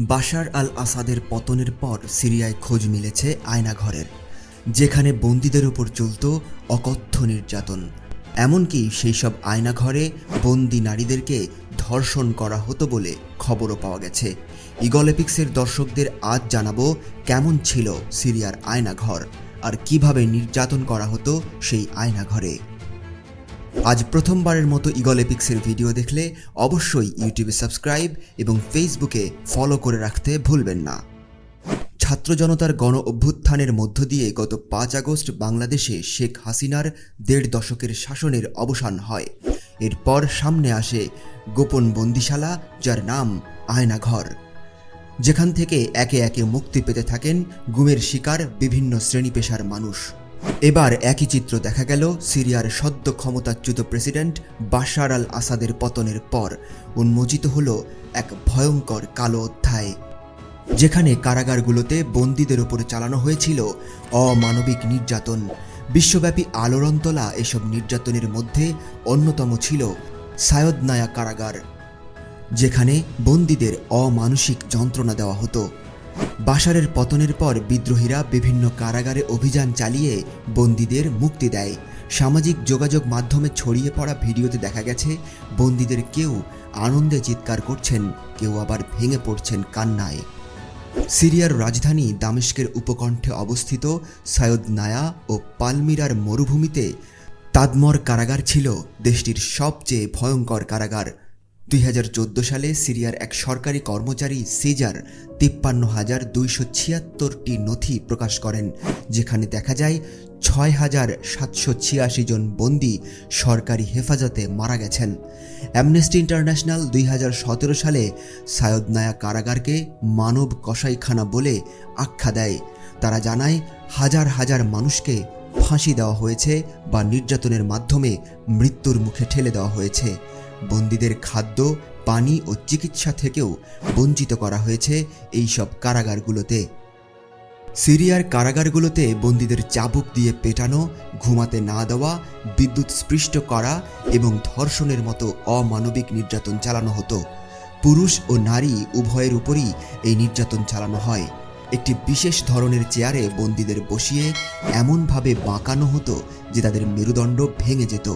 বাশার আল আসাদের পতনের পর সিরিয়ায় খোঁজ মিলেছে আয়নাঘরের, যেখানে বন্দীদের উপর চলত অকথ্য নির্যাতন। এমনকি সেই সব আয়নাঘরে বন্দি নারীদেরকে ধর্ষণ করা হতো বলে খবরও পাওয়া গেছে। ইগলেপিক্সের দর্শকদের আজ জানাব কেমন ছিল সিরিয়ার আয়নাঘর আর কীভাবে নির্যাতন করা হতো সেই আয়নাঘরে। আজ প্রথমবারের মতো ইগল এপিক্সের ভিডিও দেখলে অবশ্যই ইউটিউবে সাবস্ক্রাইব এবং ফেসবুকে ফলো করে রাখতে ভুলবেন না। ছাত্র জনতার গণ অভ্যুত্থানের মধ্য দিয়ে গত পাঁচ আগস্ট বাংলাদেশে শেখ হাসিনার দেড় দশকের শাসনের অবসান হয়। এরপর সামনে আসে গোপন বন্দিশালা, যার নাম আয়নাঘর। যেখান থেকে একে একে মুক্তি পেতে থাকেন গুমের শিকার বিভিন্ন শ্রেণি পেশার মানুষ। এবার একই চিত্র দেখা গেল সিরিয়ার সদ্য ক্ষমতাচ্যুত প্রেসিডেন্ট বাশার আল আসাদের পতনের পর। উন্মোচিত হল এক ভয়ঙ্কর কালো অধ্যায়, যেখানে কারাগারগুলোতে বন্দীদের উপর চালানো হয়েছিল অমানবিক নির্যাতন। বিশ্বব্যাপী আলোড়ন তোলা এসব নির্যাতনের মধ্যে অন্যতম ছিল সায়দনায়া কারাগার, যেখানে বন্দীদের অমানসিক যন্ত্রণা দেওয়া হতো। বাশারের পতনের পর বিদ্রোহীরা বিভিন্ন কারাগারে অভিযান চালিয়ে বন্দীদের মুক্তি দেয়। সামাজিক যোগাযোগ মাধ্যমে ছড়িয়ে পড়া ভিডিওতে দেখা গেছে, বন্দীদের কেউ আনন্দে চিৎকার করছেন, কেউ আবার ভেঙে পড়ছেন কান্নায়। সিরিয়ার রাজধানী দামেস্কের উপকণ্ঠে অবস্থিত সায়দ নায়া ও পালমিরার মরুভূমিতে তাদমর কারাগার ছিল দেশটির সবচেয়ে ভয়ঙ্কর কারাগার। দুই হাজার চোদ্দ সালে সিরিয়ার এক সরকারি কর্মচারী সিজার তিপ্পান্ন হাজার দুইশো ছিয়াত্তরটি নথি প্রকাশ করেন, যেখানে দেখা যায় ছয় হাজার সাতশো ছিয়াশি জন বন্দী সরকারি হেফাজতে মারা গেছেন। অ্যামনেস্টি ইন্টারন্যাশনাল দুই হাজার সতেরো সালে সায়দ নায়া কারাগারকে মানব কসাইখানা বলে আখ্যা দেয়। তারা জানায়, হাজার হাজার মানুষকে ফাঁসি দেওয়া হয়েছে বা নির্যাতনের মাধ্যমে মৃত্যুর মুখে ঠেলে দেওয়া হয়েছে। বন্দীদের খাদ্য, পানি ও চিকিৎসা থেকেও বঞ্চিত করা হয়েছে এই সব কারাগারগুলোতে। সিরিয়ার কারাগারগুলোতে বন্দীদের চাবুক দিয়ে পেটানো, ঘুমাতে না দেওয়া, বিদ্যুৎ স্পৃষ্ট করা এবং ধর্ষণের মতো অমানবিক নির্যাতন চালানো হতো। পুরুষ ও নারী উভয়ের উপরই এই নির্যাতন চালানো হয়। একটি বিশেষ ধরনের চেয়ারে বন্দীদের বসিয়ে এমনভাবে বাঁকানো হতো যে তাদের মেরুদণ্ড ভেঙে যেত।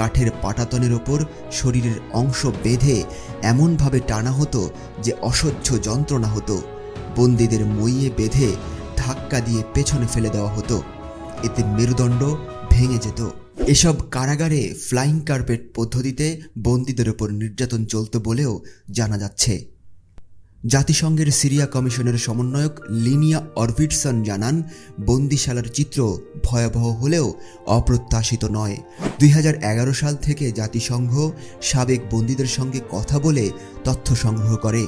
কাঠের পাটাতনের ওপর শরীরের অংশ বেঁধে এমনভাবে টানা হতো যে অসহ্য যন্ত্রণা হতো। বন্দীদের মইয়ে বেঁধে ধাক্কা দিয়ে পেছনে ফেলে দেওয়া হতো। এতে মেরুদণ্ড ভেঙে যেত। এসব কারাগারে ফ্লাইং কার্পেট পদ্ধতিতে বন্দীদের ওপর নির্যাতন চলত বলেও জানা যাচ্ছে। জাতিসংঘের সিরিয়া কমিশনের সমন্বয়ক লিনিয়া অরভিডসন জানান, বন্দিশালার চিত্র ভয়াবহ হলেও অপ্রত্যাশিত নয়। দুই সাল থেকে জাতিসংঘ সাবেক বন্দীদের সঙ্গে কথা বলে তথ্য সংগ্রহ করে।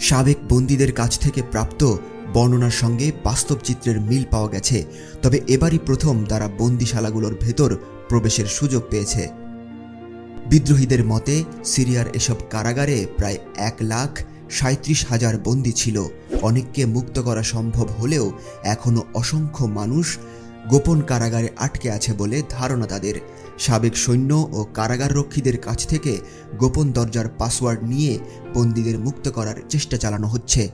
সাবেক বন্দীদের কাছ থেকে প্রাপ্ত বর্ণনার সঙ্গে বাস্তব চিত্রের মিল পাওয়া গেছে, তবে এবারই প্রথম তারা বন্দিশালাগুলোর ভেতর প্রবেশের সুযোগ পেয়েছে। বিদ্রোহীদের মতে, সিরিয়ার এসব কারাগারে প্রায় এক লাখ সাঁত্রিশ হাজার বন্দি ছিল। অনেককে মুক্ত করা সম্ভব হলেও এখনও অসংখ্য মানুষ গোপন কারাগারে আটকে আছে বলে ধারণা তাদের। সাবেক সৈন্য ও কারাগার রক্ষীদের কাছ থেকে গোপন দরজার পাসওয়ার্ড নিয়ে বন্দীদের মুক্ত করার চেষ্টা চালানো হচ্ছে।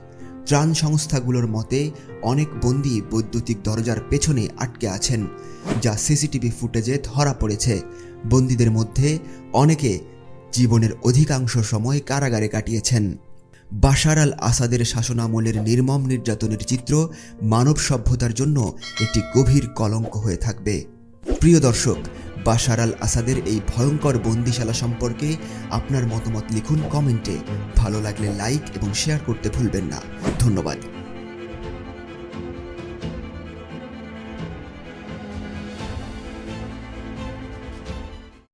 ত্রাণ সংস্থাগুলোর মতে, অনেক বন্দী বৈদ্যুতিক দরজার পেছনে আটকে আছেন, যা সিসিটিভি ফুটেজে ধরা পড়েছে। বন্দীদের মধ্যে অনেকে জীবনের অধিকাংশ সময় কারাগারে কাটিয়েছেন। বাশার আল আসাদের শাসনামলের নির্মম নির্যাতনের চিত্র মানব সভ্যতার জন্য একটি গভীর কলঙ্ক হয়ে থাকবে। প্রিয় দর্শক, বাশার আল আসাদের এই ভয়ঙ্কর বন্দিশালা সম্পর্কে আপনার মতামত লিখুন কমেন্টে। ভালো লাগলে লাইক এবং শেয়ার করতে ভুলবেন না। ধন্যবাদ।